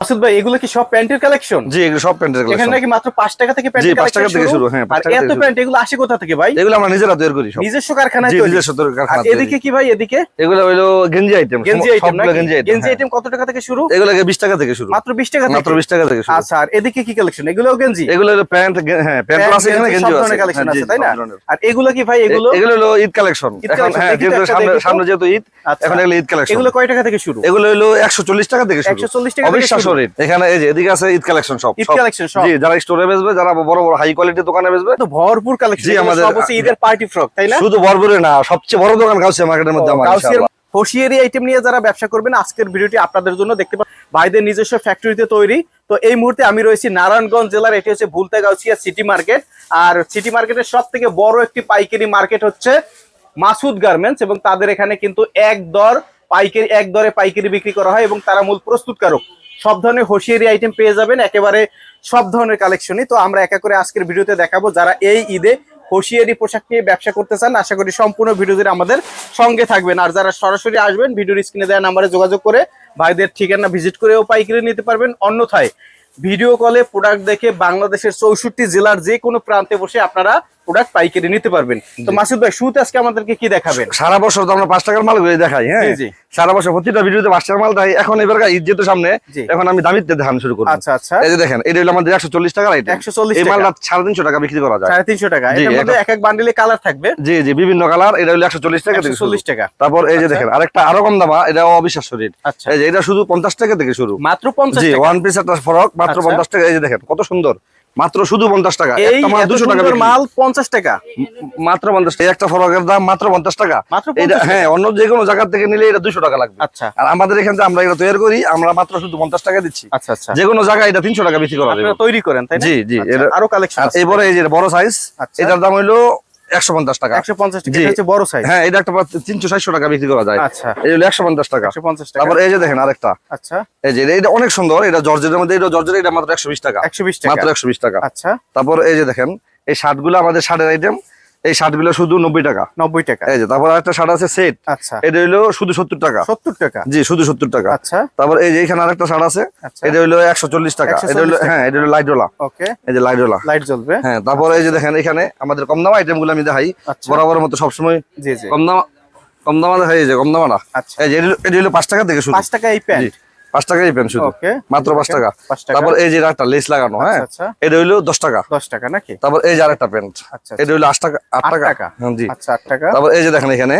মাসুদ ভাই এগুলো কি সব প্যান্টের কালেকশন জি এগুলো সব প্যান্টের এখানে নাকি মাত্র পাঁচ টাকা থেকে জি প্যান্টের পাঁচ টাকা থেকে শুরু? হ্যাঁ আর এত প্যান্ট এগুলো আসে কোথা থেকে ভাই? এগুলো আমরা নিজেরা তৈরি করি সব। নিজস্ব কারখানায় তৈরি। নিজস্ব কারখানা এদিকে কি ভাই এদিকে? এগুলো হলো গেঞ্জি আইটেম গেঞ্জি আইটেম সবগুলো গেঞ্জি আইটেম গেঞ্জি আইটেম কত টাকা থেকে শুরু? এগুলো বিশ টাকা থেকে শুরু। মাত্র বিশ টাকা মাত্র থেকে? বিশ টাকা থেকে শুরু। আচ্ছা আর এদিকে কি কালেকশন এগুলোও গেঞ্জি? এগুলো হলো প্যান্ট হ্যাঁ প্যান্ট প্যান্ট, আছে এখানে গেঞ্জি, গেঞ্জি আছে। কালেকশন হ্যাঁ, আছে তাই না? আর এগুলো কি ভাই এগুলো? এগুলো হলো ঈদ কালেকশন এখন হ্যাঁ যেহেতু সামনে সামনে যেহেতু ঈদ আচ্ছা। এখন এগুলো ঈদ কালেকশন এগুলো কয় টাকা থেকে শুরু? এগুলো হলো একশো চল্লিশ টাকা থেকে শুরু। 140 টাকা থেকে রেট এখানে এই যে এদিকে আছে ঈদ কালেকশন সব ঈদ সব। সব। জি যারা স্টোরে বেচবে যারা বড় বড় হাই কোয়ালিটির দোকানে বেচবে তো ভরপুর কালেকশন জি, আমাদের- ঈদের পার্টি ফ্রক তাই না? শুধু বরবরে না সবচেয়ে বড় দোকান গাউসিয়া মার্কেটের মধ্যে আমার গাউসিয়ার আইটেম নিয়ে যারা ব্যবসা করবেন আজকের ভিডিওটি আপনাদের জন্য দেখতে পাবেন ভাইদের নিজস্ব ফ্যাক্টরিতে তৈরি। তো এই মুহূর্তে আমি রয়েছি নারায়ণগঞ্জ জেলার এটি হচ্ছে ভুলতা গাউসিয়া সিটি মার্কেট আর সিটি মার্কেটের সব থেকে বড় একটি পাইকারি মার্কেট হচ্ছে মাসুদ গার্মেন্টস এবং তাদের এখানে কিন্তু এক দর পাইকারি এক দরে পাইকারি বিক্রি করা হয় এবং তারা মূল প্রস্তুতকারক। সব ধরনের হোশিয়ারি আইটেম পেয়ে যাবেন, একেবারে সব ধরনের কালেকশনই তো আমরা একা করে আজকের ভিডিওতে দেখাবো যারা এই ঈদে হোশিয়ারি পোশাক নিয়ে ব্যবসা করতে চান, আশা করি সম্পূর্ণ ভিডিও জুড়ে আমাদের সঙ্গে থাকবেন। আর যারা সরাসরি আসবেন ভিডিওর স্ক্রিনে দেওয়া নাম্বারে যোগাযোগ করে ভাইদের ঠিকানা ভিজিট করেও পাইকারি নিতে পারবেন। অন্যথায় ভিডিও কলে প্রোডাক্ট দেখে বাংলাদেশের চৌষট্টি জেলার যে কোনো প্রান্তে বসে আপনারা প্রোডাক্ট পাইকারি নিতে পারবেন। তো মাসুদ ভাই শুরুতে আজকে আমাদেরকে কি দেখাবেন? সারা বছর তো আমরা পাঁচ টাকার মাল দেখাই হ্যাঁ। সারা বছর প্রতিটা ভিডিওতে পাঁচ টাকার মাল দেখাই। এখন এবার ঈদ যেহেতু সামনে এখন আমি দামিতে দেখানো শুরু করব। আচ্ছা আচ্ছা। এই যে দেখেন এটা হলো আমাদের একশো চল্লিশ টাকার আইটেম 140 এই টাকা। মালটা সাড়ে তিনশো টাকা বিক্রি করা যায়। সাড়ে তিনশো টাকা। এক এক বান্ডিলে কালার থাকবে। জি জি বিভিন্ন কালার এটা হলো একশো চল্লিশ টাকা থেকে একশো। চল্লিশ টাকা। তারপর এই যে আচ্ছা। দেখেন আরেকটা আরও কম দামা এটা অবিশ্বাস্য রেট আচ্ছা। এই যে এটা শুধু পঞ্চাশ টাকা থেকে শুরু। মাত্র পঞ্চাশ ওয়ান পিস একটা ফরক মাত্র আচ্ছা। পঞ্চাশ টাকা। এই যে দেখেন কত সুন্দর। মাত্র শুধু পঞ্চাশ টাকা। দুশো টাকা মাল পঞ্চাশ টাকা। মাত্র পঞ্চাশ টাকা। একটা ফরকের দাম মাত্র পঞ্চাশ টাকা। এটা হ্যাঁ অন্য যে কোনো জায়গা থেকে নিলে এটা দুশো টাকা লাগবে। আচ্ছা। আর আমাদের এখানে আমরা এটা তৈরি করি আমরা মাত্র শুধু পঞ্চাশ টাকা দিচ্ছি। আচ্ছা আচ্ছা। যে কোনো জায়গায় এটা তিনশো টাকা বিক্রি করা যাবে। তৈরি করেন জি, জি, আচ্ছা, আরও কালেকশন এবারে এই যে বড় সাইজ আচ্ছা। এটার দাম হইল একশো পঞ্চাশ টাকা। একশো পঞ্চাশ টাকা। হচ্ছে বড় সাইজ হ্যাঁ এটা একটা তিনশো ষাটশো টাকা বিক্রি করা যায়। আচ্ছা। এই হলো একশো পঞ্চাশ টাকা। পঞ্চাশ টাকা। তারপর এই যে দেখেন আরেকটা। আচ্ছা। এই যে এটা অনেক সুন্দর। এটা জর্জের মধ্যে এটা জর্জের এটা মাত্র একশো বিশ টাকা। একশো বিশ টাকা। মাত্র একশো বিশ টাকা। আচ্ছা। তারপর এই যে দেখেন এই শার্টগুলো আমাদের শার্টের আইটেম এই শার্টগুলো শুধু নব্বই টাকা। নব্বই টাকা। এই যে তারপর একটা শার্ট আছে সেট আচ্ছা। এটা হলো শুধু সত্তর টাকা। সত্তর টাকা? জি শুধু সত্তর টাকা। আচ্ছা। তারপর এই যে এখানে আরেকটা শার্ট আছে। আচ্ছা। এটা হলো একশো চল্লিশ টাকা। এটা হলো। হ্যাঁ এটা হলো লাইটওয়ালা ওকে। এই যে লাইট লাইটওয়ালা লাইট জ্বলবে। হ্যাঁ তারপর এই যে দেখেন এখানে আমাদের কম দাম আইটেমগুলো আমি দেখাই। বরাবর বরাবরের মতো সবসময় জি জি। কম দাম কম দামা দেখাই এই যে কম দামা না আচ্ছা। এই যে এটা হলো- পাঁচ টাকা থেকে শুরু। পাঁচ টাকা এই প্যান্ট? পাঁচ টাকাই পেন শুধু। মাত্র পাঁচ টাকা। তারপর এই যে একটা লেস লাগানো হ্যাঁ? আচ্ছা এটা হইল দশ টাকা। দশ টাকা নাকি? তারপর এই যে আরেকটা প্যান্ট। আচ্ছা এটা হইল আট টাকা আট টাকা। হ্যাঁ, জি। আচ্ছা আট টাকা। তারপর এই যে দেখেন এখানে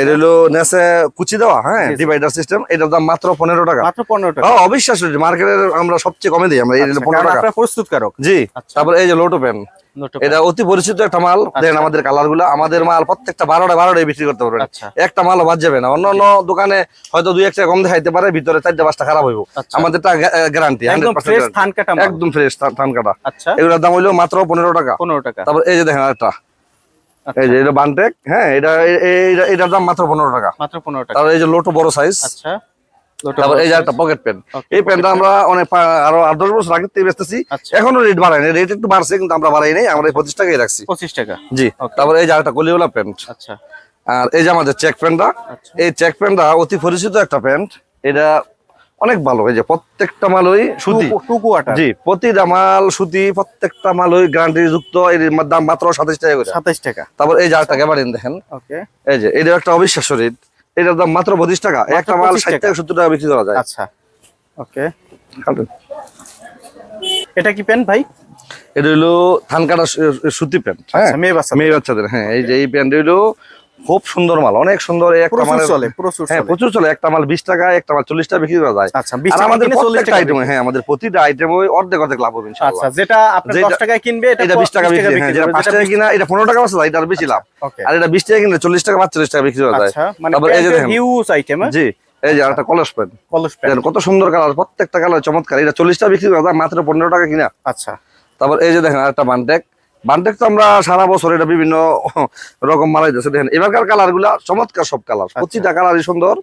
এটা হলো নেসে কুচি দেওয়া হ্যাঁ। ডিভাইডার সিস্টেম এটার দাম মাত্র পনেরো টাকা। মাত্র পনেরো টাকা। হ্যাঁ অবিশ্বাস্য মার্কেটের আমরা সবচেয়ে কমে দিই আমরা এই আচ্ছা, পনেরো টাকা। আপনারা প্রস্তুতকারক। জি আচ্ছা। তারপর এই যে লোটো পেন নোটো এটা অতি পরিচিত একটা মাল। দেখেন আমাদের কালারগুলা আমাদের মাল প্রত্যেকটা বারোটা বারোটাই বিক্রি করতে পারবেন। আচ্ছা। একটা মাল বাদ যাবে না। অন্য অন্য দোকানে হয়তো দুই একটা কম দেখাইতে পারে ভিতরে চারটা পাঁচটা খারাপ হইব। আচ্ছা। আমাদেরটা গ্যারান্টি একদম ফ্রেশ ধান কাটা একদম ফ্রেশ ধান কাটা আচ্ছা। এগুলোর দাম হইল মাত্র পনেরো টাকা। পনেরো টাকা। তারপর এই যে দেখেন একটা আচ্ছা, এই যে এটা বানটেক হ্যাঁ এটা এটার দাম মাত্র পনেরো টাকা। মাত্র পনেরো টাকা। এই যে লোটো বড় সাইজ আচ্ছা। তারপর এই যে একটা পকেট এই আমরা অনেক আরও আট দশ বছর আগে থেকে বেচতেছি। আচ্ছা। এখনও রেট বাড়ায়নি রেট একটু বাড়ছে কিন্তু আমরা বাড়াই নাই। আমরা পঁচিশ টাকাই রাখছি। পঁচিশ টাকা। জি। Okay. তারপর এই যে একটা কলিওলা প্যান্ট আচ্ছা। আর এই যে আমাদের চেক প্যান্টটা আচ্ছা। এই চেক প্যান্টটা অতি পরিচিত একটা প্যান্ট এটা অনেক ভালো। এই যে প্রত্যেকটা মালই সুতি। জি প্রতিটা মাল সুতি প্রত্যেকটা মালই গ্যারান্টি যুক্ত এর দাম মাত্র সাতাশ টাকা করে। সাতাইশ টাকা। তারপর এই যে আরেকটা গ্যাবারিন দেখেন। এই যে এটা একটা অবিশ্বাস্য রেট এটার দাম মাত্র পঁচিশ টাকা। একটা মাল 25 ষাট টাকা। সত্তর টাকা বিক্রি করা যায়। আচ্ছা। ওকে এটা কি প্যান্ট ভাই? এটা হলো ধান কাটা সুতি প্যান্ট। হ্যাঁ আচ্ছা মেয়ে বাচ্চা মেয়ে বাচ্চাদের হ্যাঁ এই যে এই প্যান্ট হলো খুব সুন্দর মাল অনেক সুন্দর প্রচুর চলে প্রচুর হ্যাঁ চলে। প্রচুর চলে একটা মাল বিশ টাকা একটা মাল চল্লিশ টাকা বিক্রি করা যায়। আচ্ছা আর আমাদের প্রত্যেকটা আইটেম হ্যাঁ আমাদের প্রতিটা আইটেম ওই অর্ধেক অর্ধেক লাভ হবে আচ্ছা যেটা আপনার দশ টাকায় কিনবে এটা বিশ টাকা বিক্রি হ্যাঁ যেটা পাঁচ টাকা কিনা এটা পনেরো টাকা আছে এটা বেশি লাভ। আর এটা বিশ টাকা কিনলে চল্লিশ টাকা পাঁচচল্লিশ টাকা বিক্রি করা যায়। আচ্ছা মানে তারপর এই যে হিউজ আইটেম জি এই যে একটা কলস কলস প্যান কত সুন্দর কালার প্রত্যেকটা কালার চমৎকার এটা চল্লিশ টাকা বিক্রি করা যায় মাত্র পনেরো টাকা কিনা। আচ্ছা। তারপর এই যে দেখেন আরেকটা বানটেক বানটেক তো আমরা সারা বছর এটা বিভিন্ন রকম মালাই যাচ্ছে দেখেন এবারকার কালারগুলা চমৎকার সব কালার। আচ্ছা। প্রতিটা কালারই সুন্দর।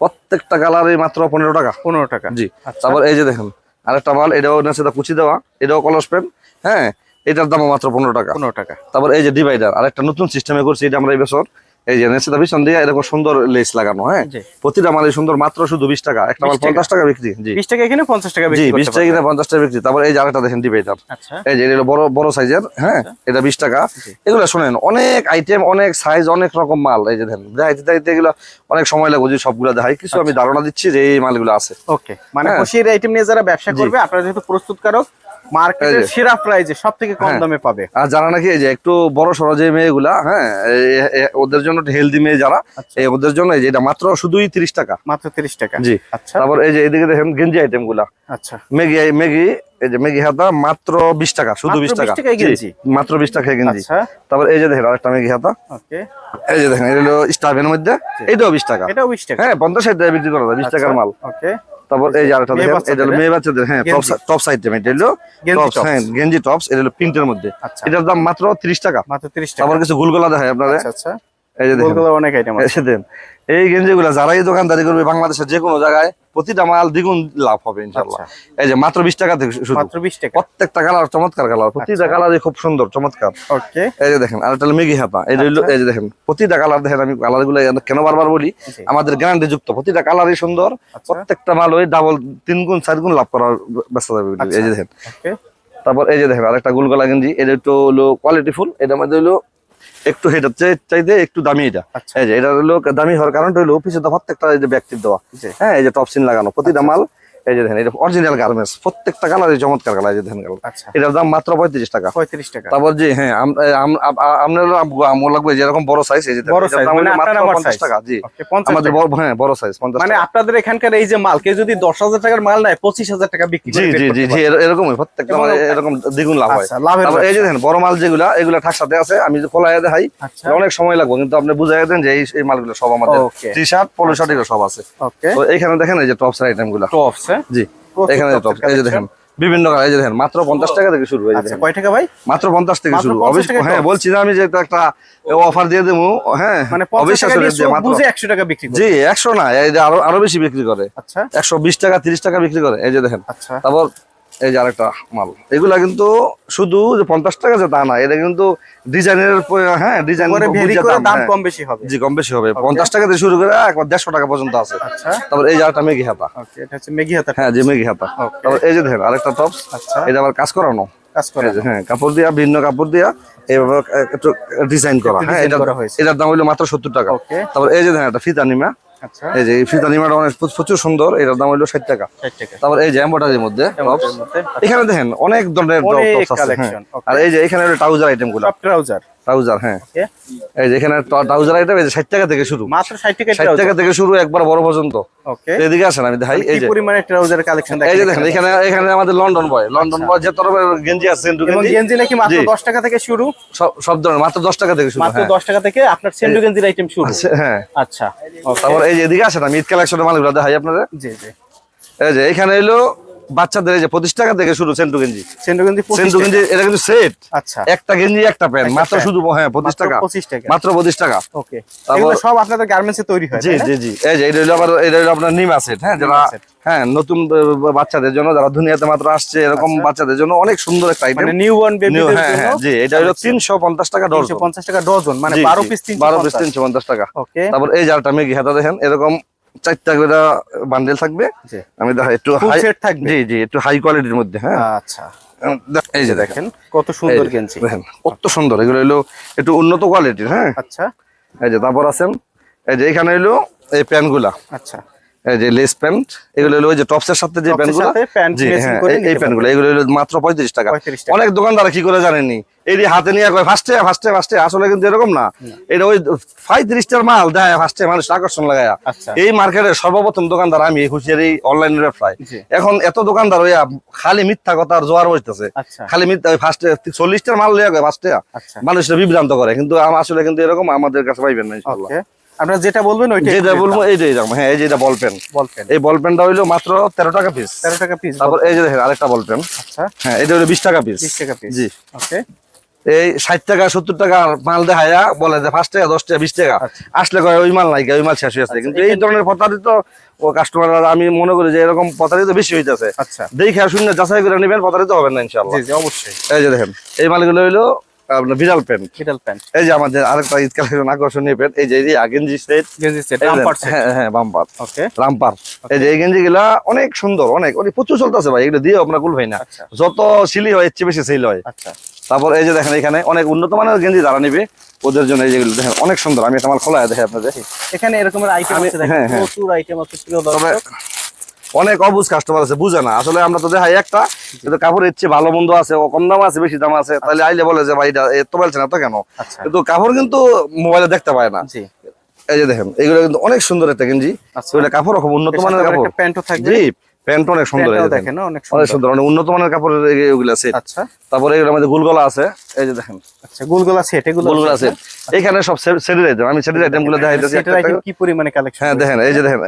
প্রত্যেকটা কালারই মাত্র পনেরো টাকা। পনেরো টাকা। জি। আচ্ছা। তারপর এই যে দেখেন আরেকটা মাল এটাও নেছে কুচি দেওয়া এটাও কলস পেন হ্যাঁ? এটার দাম মাত্র পনেরো টাকা। পনেরো টাকা। তারপর এই যে ডিভাইডার আরেকটা নতুন সিস্টেমে করছি এটা আমরা এই বছর। এই যে পিছন দিয়ে এরকম সুন্দর লেস লাগানো হ্যাঁ? প্রতিটা মালে সুন্দর মাত্র শুধু বিশ টাকা একটা মাল পঞ্চাশ টাকা বিক্রি বিশ টাকা এখানে পঞ্চাশ টাকা বিক্রি বিশ টাকা। কিনে পঞ্চাশ টাকা বিক্রি। তারপর এই যে আরেকটা দেখেন ডিবেটার আচ্ছা। এই যে এটা বড় বড় সাইজের হ্যাঁ? এটা বিশ টাকা। এগুলো শোনেন অনেক আইটেম অনেক সাইজ অনেক রকম মাল। এই যে দেখেন দেখাইতে দেখাইতে এগুলো অনেক সময় লাগবে যদি সবগুলো দেখাই। কিছু আমি ধারণা দিচ্ছি যে এই মালগুলো আছে। ওকে মানে হ্যাঁ। খুশির আইটেম নিয়ে যারা ব্যবসা। করবে আপনারা যেহেতু প্রস্তুতকারক মার্কেটের সেরা প্রাইজে সব থেকে কম হ্যাঁ। দামে পাবে। আর যারা নাকি এই যে একটু বড় সড়ো যে মেয়েগুলা হ্যাঁ ওদের জন্য হেলদি মেয়ে যারা আচ্ছা। এই ওদের জন্য এই যে এটা মাত্র শুধুই তিরিশ টাকা। মাত্র তিরিশ টাকা। জি। আচ্ছা। তারপর এই যে এদিকে দেখেন গেঞ্জি আইটেমগুলা আচ্ছা। ম্যাগি ম্যাগি এই যে ম্যাগি হাতা মাত্র বিশ টাকা শুধু বিশ 20 টাকা মাত্র বিশ টাকা গেঞ্জি। আচ্ছা। তারপর এই যে দেখেন আরেকটা ম্যাগি হাতা। ওকে। এই যে দেখেন এটা হলো স্টাফের মধ্যে। টাকা। এটাও বিশ টাকা। হ্যাঁ পঞ্চাশ ষাট টাকা বিক্রি করা যায় বিশ টাকার মাল। ওকে। তারপর এই আরেকটা মেয়ে দেখেন বাচ্চাদের, এটা হলো মেয়ে বাচ্চাদের হ্যাঁ টপ সাইড এটা হলো টপস হ্যাঁ গেঞ্জি টপস এটা হলো প্রিন্টের মধ্যে। আচ্ছা। এটার দাম মাত্র তিরিশ টাকা। মাত্র তিরিশ টাকা। আবার কিছু গুলগুলা দেখায় আপনারা আচ্ছা আচ্ছা। এই যে দেখেন। অনেক আইটেম আছে। দেন। এই গেঞ্জিগুলা যারাই দোকানদারি করবে বাংলাদেশের যে কোনো জায়গায় প্রতিটা মাল দ্বিগুণ লাভ হবে ইনশাল্লাহ এই যে মাত্র বিশ টাকা থেকে মাত্র বিশ টাকা। প্রত্যেকটা কালার চমৎকার কালার প্রতিটা আচ্ছা। কালারই খুব সুন্দর চমৎকার। ওকে। এই যে দেখেন আর একটা হলো মেগি হাতা। এই যে আচ্ছা। এই যে দেখেন প্রতিটা কালার দেখেন আমি কালারগুলো কেন বারবার বলি? আমাদের গ্যারান্টি যুক্ত প্রতিটা কালারই সুন্দর আচ্ছা। প্রত্যেকটা মাল ওই ডাবল তিন গুণ চার গুণ লাভ করার ব্যস্ত যাবে এই যে দেখেন। তারপর এই যে দেখেন আরেকটা গুলগলা গেঞ্জি এটা একটু হলো কোয়ালিটি ফুল এটার মধ্যে হলো একটু হেটার চাইতে একটু দামি এটা। আচ্ছা। এই যে এটা হলো দামি হওয়ার কারণটা হলো অফিসে তো প্রত্যেকটা ব্যক্তির দেওয়া। হ্যাঁ এই যে টপসিন লাগানো প্রতিটা মাল এই যে দেখেন এটা অরিজিনাল গার্মেন্টস প্রত্যেকটা কালারই চমৎকার কালার এই যে দেখেন আচ্ছা। এটার দাম মাত্র পঁয়ত্রিশ টাকা। পঁয়ত্রিশ টাকা। তারপর যে হ্যাঁ আপনার লাগবে যেরকম বড় সাইজ এই যে মানে হলো মাত্র আপনার আমার 50 size। টাকা জি। আমাদের হ্যাঁ বড় সাইজ পঞ্চাশ মানে আপনাদের এখানকার এই যে মাল কেউ যদি দশ হাজার টাকার মাল নেয় পঁচিশ হাজার টাকা বিক্রি জি জি জি জি। এরকমই প্রত্যেকটা এরকম দ্বিগুণ লাভ হয়। আচ্ছা, এই যে দেখেন বড় মাল যেগুলা এগুলা ঠাকসাতে আছে আমি যে খোলা দেখাই আচ্ছা। অনেক সময় লাগবে কিন্তু আপনি বুঝাই দেন যে এই এই মালগুলো সব আমাদের টি শার্ট পলো শার্ট এগুলো সব আছে। তো এখানে দেখেন এই যে টপস আইটেমগুলা। টপস হ্যাঁ? জি। এখানে tops এই যে দেখেন বিভিন্ন এই যে দেখেন মাত্র পঞ্চাশ টাকা থেকে শুরু এই যে আচ্ছা কয় টাকা ভাই? মাত্র পঞ্চাশ থেকে শুরু। 50 অবশ্য- হ্যাঁ বলছি না আমি যে একটা অফার দিয়ে দেবো হ্যাঁ মানে একশো টাকা বিক্রি জি একশো না আরও আরও বেশি বিক্রি করে। আচ্ছা। একশো বিশ টাকা তিরিশ টাকা বিক্রি করে এই যে দেখেন। আচ্ছা। তারপর এই যে আরেকটা মাল। এগুলা কিন্তু শুধু যে পঞ্চাশ টাকা যে তা না এটা কিন্তু ডিজাইনের হ্যাঁ ডিজাইন দাম কম বেশি হবে। জি কম বেশি হবে। পঞ্চাশ টাকা থেকে শুরু করে একবার দেড়শো টাকা পর্যন্ত আছে। আচ্ছা। তারপর এই যে আরেকটা মেঘি হাতা। হচ্ছে মেগি হাতা হ্যাঁ যে মেঘি হাতা. তারপর এই যে দেখেন আরেকটা টপস আচ্ছা। এটা আবার কাজ করানো। হ্যাঁ কাপড় দিয়া ভিন্ন কাপড় দিয়া এইভাবে একটু ডিজাইন করা। হ্যাঁ এটার দাম হইল মাত্র সত্তর টাকা। ওকে তারপর এই যে দেখেন একটা ফিতা নিমা। এই যে ফিতা নিমাটা অনেক প্রচুর সুন্দর এটার দাম হইল ষাট টাকা। তারপর এই যে এম্বোটারির মধ্যে। এখানে দেখেন অনেক ধরনের হ্যাঁ। আর এই যে এখানে ট্রাউজার আইটেমগুলো। ট্রাউজার ট্রাউজার হ্যাঁ। এই যে এখানে ট্রাউজার আইটেম এই যে ষাট টাকা থেকে শুরু। মাত্র ষাট টাকা ষাট টাকা থেকে শুরু একবার বড় পর্যন্ত। ওকে এদিকে আসেন আমি দেখাই এই যে। পরিমাণে ট্রাউজার কালেকশন এই যে দেখেন এখানে। এখানে আমাদের লন্ডন বয় লন্ডন বয় যে তরফের গেঞ্জি আছে এবং গেঞ্জি। গেঞ্জি নাকি মাত্র জি। দশ টাকা থেকে শুরু? সব ধরনের মাত্র দশ টাকা থেকে শুরু মাত্র হ্যাঁ। দশ টাকা থেকে আপনার সেন্ডু গেঞ্জির আইটেম শুরু। আছে, হ্যাঁ। আচ্ছা। তারপর এই যে এদিকে আসেন আমি ঈদ কালেকশনের মালগুলো দেখাই আপনাদের। জি জি। এই যে এখানে এলো বাচ্চাদের এই যে পঁচিশ টাকা থেকে শুরু সেন্টু গেঞ্জি। সেন্ডু গেঞ্জি সেন্টু গেঞ্জি এটা কিন্তু সেট। আচ্ছা। একটা গেঞ্জি একটা প্যান্ট মাত্র শুধু হ্যাঁ পঁচিশ টাকা। 25 টাকা। মাত্র পঁচিশ টাকা। ওকে। তারপর- সব আপনাদের গার্মেন্টসে তৈরি হয় জি জি জি। এই যে এটা হলো আবার এটা হলো আপনার নিমা সেট হ্যাঁ যারা হ্যাঁ নতুন বাচ্চাদের জন্য যারা দুনিয়াতে মাত্র আসছে এরকম আচ্ছা। বাচ্চাদের জন্য অনেক সুন্দর একটা আইটেম নিউ বর্ন বেবিদের জন্য জি এটা হলো তিনশো পঞ্চাশ টাকা ডজন 350 টাকা ডজন মানে 12 পিস 350 বারো পিস তিনশো পঞ্চাশ। টাকা। ওকে। তারপর এই যারটা মেঘি হাতা দেখেন এরকম চারটা করে বান্ডেল থাকবে। আমি দেখা একটু হাই সেট থাকবে? জি জি একটু হাই কোয়ালিটির মধ্যে হ্যাঁ। আচ্ছা। এই যে দেখেন কত সুন্দর গেঞ্জি। দেখেন কত সুন্দর। এগুলো হলো একটু উন্নত কোয়ালিটির হ্যাঁ। আচ্ছা। এই যে তারপর আছেন এই যে এখানে হলো এই প্যান্টগুলা আচ্ছা। যে লেস প্যান্ট এগুলো হলো ওই যে টপসের সাথে যে Tops এর প্যান্টগুলা? সাথে pant জি matching হ্যাঁ এই- নিতে এই প্যান্টগুলো এগুলো হলো মাত্র পঁয়ত্রিশ টাকা। অনেক দোকানদার কি করে জানেনি এই হাতে নিয়ে কয় ফার্স্টে ফার্স্টে ফার্স্টে আসলে কিন্তু এরকম না। এটা ওই পঁয়ত্রিশটার মাল দেয় ফার্স্টে মানুষ আকর্ষণ লাগায়। আচ্ছা। এই মার্কেটের সর্বপ্রথম দোকানদার আমি হুশিয়ার এই অনলাইন ব্যবসায়। এখন এত দোকানদার হইয়া খালি মিথ্যা কথা আর জোয়ার বসতেছে আচ্ছা। খালি মিথ্যা ওই ফার্স্টে চল্লিশটার মাল লিয়া কয় ফার্স্টে মানুষরা বিভ্রান্ত করে। কিন্তু আসলে কিন্তু এরকম আমাদের কাছে পাইবেন না ইনশাআল্লাহ। ওকে আপনারা যেটা বলবেন ওইটাই যেটা বলব এইটাই দাম হ্যাঁ এই যে এটা বল পেন বলবেন এই বল পেনটা হইল মাত্র তেরো টাকা পিস 13 টাকা পিস তারপর এই যে দেখেন আরেকটা বল পেন আচ্ছা। হ্যাঁ এটা হলো বিশ টাকা পিস 20 টাকা পিস জি। ওকে এই ষাট টাকা সত্তর টাকা মাল দেখায়া বলে যে পাঁচ টাকা দশ টাকা বিশ টাকা। আচ্ছা। আসলে কয় ওই মাল নাই ওই মাল শেষ হয়ে আছে কিন্তু এই ধরনের প্রতারিত ও কাস্টমার আমি মনে করি যে এরকম প্রতারিত বেশি হইতেছে। আচ্ছা। দেখে শুনে যাচাই করে নেবেন প্রতারিত হবেন না ইনশাল্লাহ জি জি অবশ্যই। এই যে দেখেন এই মালগুলো হইল আপনার বিড়াল প্যান্ট মিডল প্যান্ট এই যে আমাদের আরেকটা ঈদ কালেকশন আকর্ষণীয় প্যান্ট এই যে এই সেট। গেঞ্জি সেট রামপার হ্যাঁ হ্যাঁ বাম্পার ওকে। রামপার। এই যে এই গেঞ্জি গুলা অনেক সুন্দর অনেক অনেক প্রচুর চলতেছে ভাই এগুলো দিয়ে আপনার কুল ভাই না। আচ্ছা। যত সিলি হয় এর চেয়ে বেশি সেল হয়। আচ্ছা। তারপর এই যে দেখেন এখানে অনেক উন্নত মানের গেঞ্জি যারা নিবে ওদের জন্য এই যেগুলো দেখেন অনেক সুন্দর। আমি একটা মাল খোলা দেখে আপনাদের। এখানে এরকমের আইটেম আছে দেখেন হ্যাঁ, হ্যাঁ। প্রচুর আইটেম আছে প্রিয় দর্শক। অনেক অবুজ কাস্টমার আছে বুঝে না। আসলে আমরা তো দেখাই একটা কিন্তু কাপড় ইচ্ছে ভালো মন্দ আছে কম দাম আছে বেশি দাম আছে তাহলে আইলে বলে যে ভাই এত বলছে না তো কেন? আচ্ছা। কিন্তু কাপড় কিন্তু মোবাইলে দেখতে পায় না। এই যে দেখেন এগুলো কিন্তু অনেক সুন্দর একটা গেঞ্জি। আচ্ছা। কাপড় খুব উন্নত মানের কাপড়। প্যান্টও থাকবে। জি প্যান্ট অনেক সুন্দর দেখেন। অনেক সুন্দর। অনেক উন্নত মানের কাপড়ের এগুলো সেট আচ্ছা। তারপরে এগুলোর মধ্যে গুলগলা আছে এই যে দেখেন। আচ্ছা গোলগোলা সেট এগুলো গুলগলা সেট। এখানে সব সেটের আইটেম আমি সেটের আইটেমগুলো দেখাইতেছি। কি পরিমাণে কালেকশন হ্যাঁ দেখেন এই যে দেখেন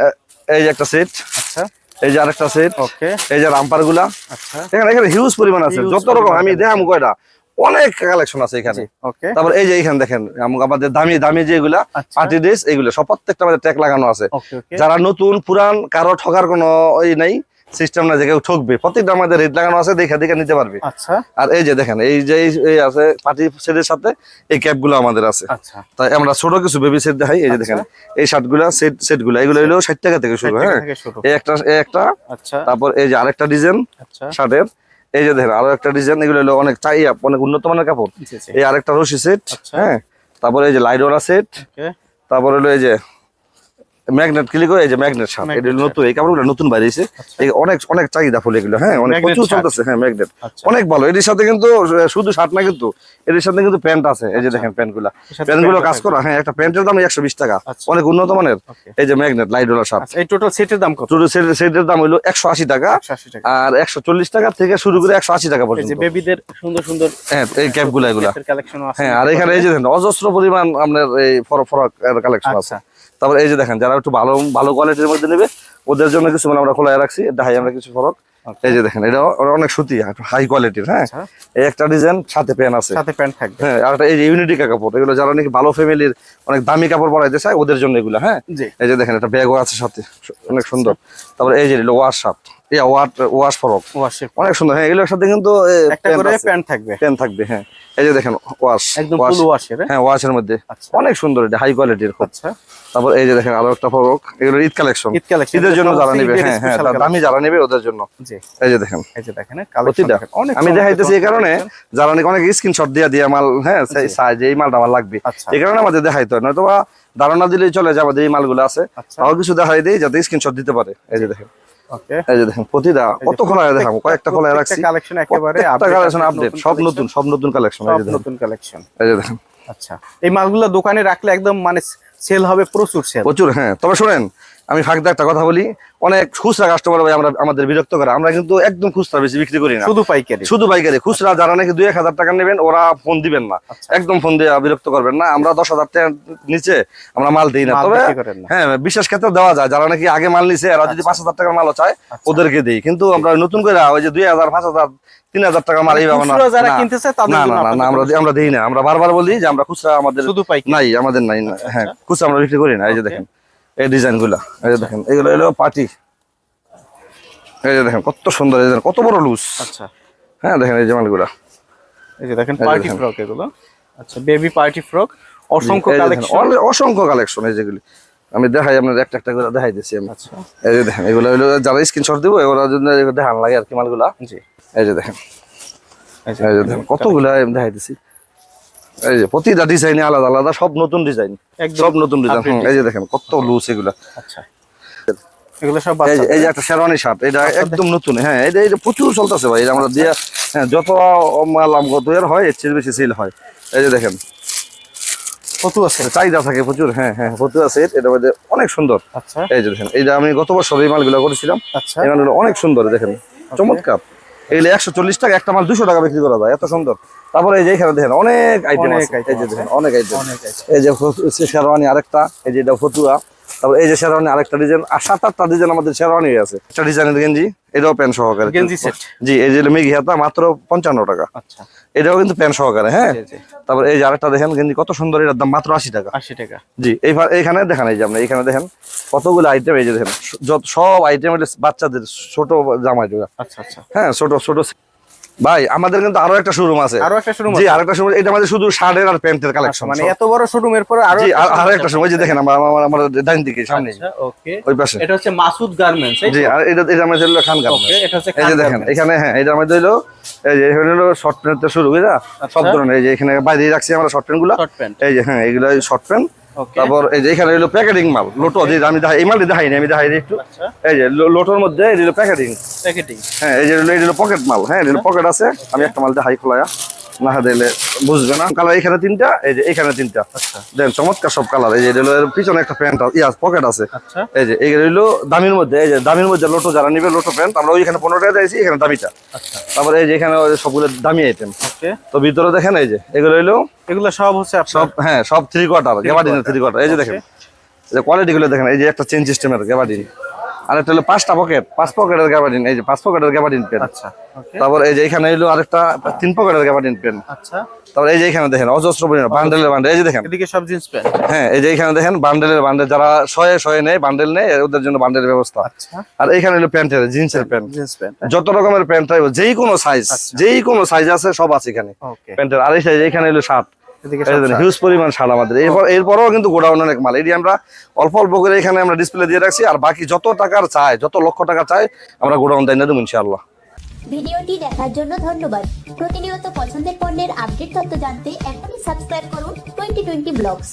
এই যে একটা সেট। আচ্ছা। এই যে আরেকটা সেট ওকে এই যে রামপারগুলা। আচ্ছা। এখানে এখানে হিউজ পরিমাণ আছে যত রকম আমি দেখাম কয়টা। অনেক কালেকশন আছে এখানে। তারপর এই যে এখানে দেখেন আম- আমাদের দামি দামি যেগুলা আচ্ছা। পার্টি ড্রেস এইগুলো সব প্রত্যেকটা আমাদের ট্যাগ লাগানো আছে। যারা নতুন পুরান কারও ঠকার কোনো ওই নাই সিস্টেম না যে কেউ ঠকবে। প্রত্যেকটা আমাদের রেট লাগানো আছে দেখে দেখে নিতে পারবে। আচ্ছা। আর এই যে দেখেন এই যে এই- এই আছে পার্টি সেটের সাথে এই ক্যাপগুলো আমাদের আছে। আচ্ছা। তাই আমরা ছোট কিছু বেবি সেট দেখাই এই যে দেখেন এই শার্টগুলা সেট সেটগুলা এগুলো হলো ষাট টাকা থেকে শুরু হ্যাঁ? এই একটা এই একটা আচ্ছা। তারপর এই যে আরেকটা ডিজাইন আচ্ছা। শার্টের এই যে দেখেন আরও একটা ডিজাইন এগুলো হলো অনেক চাই অনেক উন্নত মানের কাপড়। এই আরেকটা রশি সেট আচ্ছা। হ্যাঁ? তারপরে এই যে লাইডোরা সেট তারপরে হলো এই যে ম্যাগনেট ক্লিক এই যে ম্যাগনেট Magnet এটা নতুন এই কাপড়গুলো নতুন বাইরেছে। এই অনেক অনেক চাহিদা ফুল এগুলো হ্যাঁ অনেক প্রচুর। চলতেছে হ্যাঁ ম্যাগনেট। আচ্ছা। অনেক ভালো। এটির সাথে কিন্তু শুধু শার্ট না কিন্তু এটির সাথে কিন্তু প্যান্ট আছে। এই যে দেখেন প্যান্টগুলা প্যান্টগুলো কাজ করা হ্যাঁ একটা প্যান্টের দাম একশো বিশ টাকা। আচ্ছা। অনেক উন্নত মানের। এই যে ম্যাগনেট লাইডোলা শার্ট আচ্ছা এই টোটাল সেটের দাম কত? ছোট সেটের দাম হলো একশো আশি টাকা। আর একশো চল্লিশ টাকা থেকে শুরু করে একশো আশি টাকা এই যে পর্যন্ত। বেবিদের সুন্দর সুন্দর হ্যাঁ এই ক্যাপগুলা এগুলা। আছে। হ্যাঁ আর এখানে এই যে দেখেন অজস্র পরিমাণ আপনার এই ফরক ফরক কালেকশন আছে। আচ্ছা। তারপর এই যে দেখেন যারা একটু ভালো ভালো কোয়ালিটির মধ্যে নেবে ওদের জন্য কিছু মানে আমরা খোলা রাখছি। দেখাই আমরা কিছু ফরক এই যে দেখেন এটা অনেক সুতি হাই কোয়ালিটির হ্যাঁ? আচ্ছা। এই একটা ডিজাইন সাথে প্যান্ট আছে। সাথে প্যান্ট থাকবে। হ্যাঁ আর একটা এই যে ইউনিটিকা কাপড় এগুলো যারা অনেক ভালো ফ্যামিলির অনেক দামি কাপড় পরাইতে চায় ওদের জন্য এগুলো হ্যাঁ? এই যে দেখেন একটা ব্যাগও আছে সাথে অনেক সুন্দর। তারপর এই যে ওয়ার শার্ট ওয়াশ ওয়াশ ফরক। ওয়াশের অনেক সুন্দর হ্যাঁ এগুলোর সাথে কিন্তু একটা করে প্যান্ট থাকবে। প্যান থাকবে হ্যাঁ। এই যে দেখেন ওয়াশ একদম ফুল ওয়াশের হ্যাঁ? ওয়াশের মধ্যে। আচ্ছা। অনেক সুন্দর এটা হাই কোয়ালিটির আচ্ছা। তারপর এই যে দেখেন আরও একটা ফরক এগুলো ঈদ কালেকশন ঈদ কালেকশন ঈদের জন্য যারা নেবে হ্যাঁ হ্যাঁ দামি যারা নেবে ওদের জন্য। এই যে দেখেন। এই যে দেখেন অনেক আমি দেখাইতেছি এই কারণে। যারা নাকি অনেক স্ক্রিনশট দিয়ে দিয়ে মাল হ্যাঁ সাইজ এই মালটা আমার লাগবে। আচ্ছা। এই কারণে আমাদের দেখাইতে হয় নয়তো ধারণা দিলেই চলে যে আমাদের এই মালগুলো আছে। আচ্ছা। তাও কিছু দেখাই দিই যাতে স্ক্রিনশট দিতে পারে। এই যে দেখেন। এই যে দেখেন প্রতিটা কত খোলায় দেখাবো? কয়েকটা রাখছি। কালেকশন একেবারে কালেকশন আপডেট সব নতুন সব নতুন কালেকশন এই যে নতুন কালেকশন এই যে দেখেন। আচ্ছা। এই মালগুলো দোকানে রাখলে একদম মানে সেল হবে প্রচুর সেল প্রচুর হ্যাঁ। তবে শোনেন আমি ফাঁকদা একটা কথা বলি অনেক খুচরা কাস্টমার ভাই আমরা আমাদের বিরক্ত করে। আমরা কিন্তু একদম খুচরা বেশি বিক্রি করি না। শুধু পাইকারি। শুধু পাইকারি। খুচরা যারা নাকি দুই এক হাজার টাকা নেবেন ওরা ফোন দিবেন না। আচ্ছা। একদম ফোন দিয়ে বিরক্ত করবেন না। আমরা দশ হাজার টাকার নিচে আমরা মাল দিই না। তবে। হ্যাঁ বিশেষ ক্ষেত্রে দেওয়া যায়। যারা নাকি আগে মাল নিছে এরা যদি পাঁচ হাজার টাকার মালও চায় আচ্ছা। ওদেরকে দিই। কিন্তু আমরা নতুন করে ওই যে দুই হাজার পাঁচ হাজার তিন হাজার টাকা মাল যারা না, কিনতেছে না না আমরা আমরা দিই না। আমরা বারবার বলি যে আমরা খুচরা আমাদের শুধু পাইকারি। নাই আমাদের নাই। না হ্যাঁ খুচরা আমরা বিক্রি করি না। এই যে দেখেন। এই ডিজাইনগুলা এই যে দেখেন এগুলো হলো পার্টি এই যে দেখেন কত সুন্দর এই কত বড় লুজ আচ্ছা হ্যাঁ দেখেন এই যে মালগুলা এই যে দেখেন পার্টি ফ্রক এগুলো আচ্ছা বেবি পার্টি ফ্রক অসংখ্য কালেকশন অসংখ্য কালেকশন এই যেগুলি আমি দেখাই আপনার একটা একটা করে দেখাই দিচ্ছি আমি আচ্ছা এই যে দেখেন এগুলো হলো যারা স্ক্রিনশট দিব ওরা জন্য দেখান লাগে আর কি মালগুলা জি এই যে দেখেন এই যে দেখেন কতগুলো আমি দেখাই দিচ্ছি এই যে প্রতিটা ডিজাইনে আলাদা আলাদা সব নতুন ডিজাইন সব নতুন ডিজাইন এই যে দেখেন কত লুজ এগুলা। আচ্ছা। এগুলো সব এই যে- একটা শেরওয়ানি শার্ট এটা একদম নতুন। হ্যাঁ এটা এটা প্রচুর চলতেছে ভাই এটা আমরা দিয়ে হ্যাঁ যত মাল আমগো তৈরি হয় এর চেয়ে বেশি সেল হয়। এই যে দেখেন। আছে। চাহিদা থাকে প্রচুর হ্যাঁ হ্যাঁ আছে এটা মধ্যে অনেক সুন্দর। আচ্ছা। এই যে দেখেন এই যে আমি গত বছর এই মালগুলো করেছিলাম আচ্ছা। এই মালগুলো অনেক সুন্দর দেখেন। চমৎকার। এগুলো একশো চল্লিশ টাকা একটা মাল দুশো টাকা বিক্রি করা যায় এত সুন্দর। তারপরে এই যে এখানে দেখেন অনেক আইটেম অনেক আছে। এই যে দেখেন অনেক আইটেম এই যে শেরওয়ানি আরেকটা এই যে এটা ফতুয়া। তারপর এই যে শেরওয়ানি আরেকটা ডিজাইন আর সাত আটটা ডিজাইন আমাদের শেরওয়ানি আছে। একটা ডিজাইনের গেঞ্জি এটাও প্যান্ট সহকারে। গেঞ্জি সেট জি এই যে মেঘি হাতা মাত্র পঞ্চান্ন টাকা। আচ্ছা। এটাও কিন্তু প্যান্ট সহকারে হ্যাঁ। তারপর এই যে আরেকটা দেখেন গেঞ্জি কত সুন্দর এটার দাম মাত্র আশি টাকা। আশি টাকা। জি এইবার এইখানে দেখেন এই যে আপনি এইখানে দেখেন কতগুলো আইটেম এই যে দেখেন যত সব আইটেম বাচ্চাদের ছোট জামা জোড়া। আচ্ছা আচ্ছা। হ্যাঁ ছোট ছোট ভাই আমাদের কিন্তু আরও একটা শোরুম আছে। আরও একটা শোরুম জি আরেকটা শোরুম এটা আমাদের শুধু শার্টের আর প্যান্টের কালেকশন মানে এত বড় শোরুমের পরে আরও জি একটা আর- একটা শোরুম ওই যে দেখেন আমার আমার- আমার ডাইন দিকে সামনে। আচ্ছা ওকে ওই পাশে। এটা হচ্ছে মাসুদ গার্মেন্টস জি আর এটা এটা আমাদের হলো খান ওকে গার্মেন্টস এটা হচ্ছে এই যে দেখেন। এখানে হ্যাঁ এটা আমাদের হলো এই যে এখানে হলো শর্ট প্যান্ট শুরু বুঝলা? সব আচ্ছা। ধরনের এই যে এখানে বাইরে রাখছি আমরা শর্ট প্যান্টগুলো শর্ট প্যান্ট এই যে হ্যাঁ এগুলো শর্ট প্যান্ট তারপর এই যে এখানে হলো প্যাকেটিং মাল লোটো যে আমি দেখাই এই মালটি দেখাইনি আমি দেখাই একটু। আচ্ছা। এই যে লোটোর মধ্যে এই প্যাকেটিং প্যাকেটিং হ্যাঁ এই যে হলো- এই পকেট মাল হ্যাঁ এই পকেট আছে আমি একটা মাল দেখাই খোলায়া। না দিলে বুঝবে না। কালার এখানে তিনটা এই যে এখানে তিনটা। আচ্ছা। দেন চমৎকার সব কালার এই যে এটা হলো এর পিছনে একটা প্যান্ট ইয়াস পকেট আছে আচ্ছা। এই যে এগুলো হলো দামির মধ্যে এই যে দামির মধ্যে লোটো যারা নিবে লোটো প্যান্ট আমরা ওইখানে পনেরো টাকা দিয়েছি এখানে দামিটা। আচ্ছা। তারপরে এই যে এখানে সবগুলো দামি আইটেম তো ভিতরে দেখেন এই যে এগুলো হইল এগুলো সব হচ্ছে সব হ্যাঁ সব থ্রি কোয়ার্টার গ্যাবার্ডিনের থ্রি কোয়ার্টার এই যে দেখেন এই যে কোয়ালিটি গুলো দেখেন এই যে একটা চেন সিস্টেমের গ্যাবার্ডিন আর হলো পাঁচটা পকেট পাঁচ পকেটের গ্যাবার্ডিন এই যে পাঁচ পকেটের গ্যাবার্ডিন পেন আচ্ছা তারপর এই যে এখানে আরেকটা তিন পকেটের গ্যাবার্ডিন পেন আচ্ছা। তারপর এই যে এখানে দেখেন অজস্র পরিমাণ বান্ডেলের বান্ডেল এই যে দেখেন। এদিকে সব জিন্স প্যান্ট হ্যাঁ এই যে এখানে দেখেন বান্ডেলের বান্ডেল যারা শয়ে শয়ে নেয় বান্ডেল নেয় ওদের জন্য বান্ডেলের ব্যবস্থা। আচ্ছা। আর এখানে হলো প্যান্টের জিন্সের প্যান্ট জিন্স প্যান্ট যত রকমের প্যান্ট চাইব যেই কোনো সাইজ যেই কোনো সাইজ আছে সব আছে এখানে। প্যান্টের আর এই সাইজ এখানে হলো শার্ট। হিউজ পরিমাণ আমাদের। এরপর এরপরও কিন্তু গোডাউন অনেক মাল। এটি আমরা অল্প অল্প করে এখানে আমরা ডিসপ্লে দিয়ে রাখছি আর বাকি যত টাকার চাই যত লক্ষ টাকা চাই আমরা গোডাউন দেয় না দেবো ইনশাআল্লাহ। ভিডিওটি দেখার জন্য ধন্যবাদ। প্রতিনিয়ত পছন্দের পণ্যের আপডেট তথ্য জানতে এখনই সাবস্ক্রাইব করুন টোয়েন্টি টোয়েন্টি ব্লগস।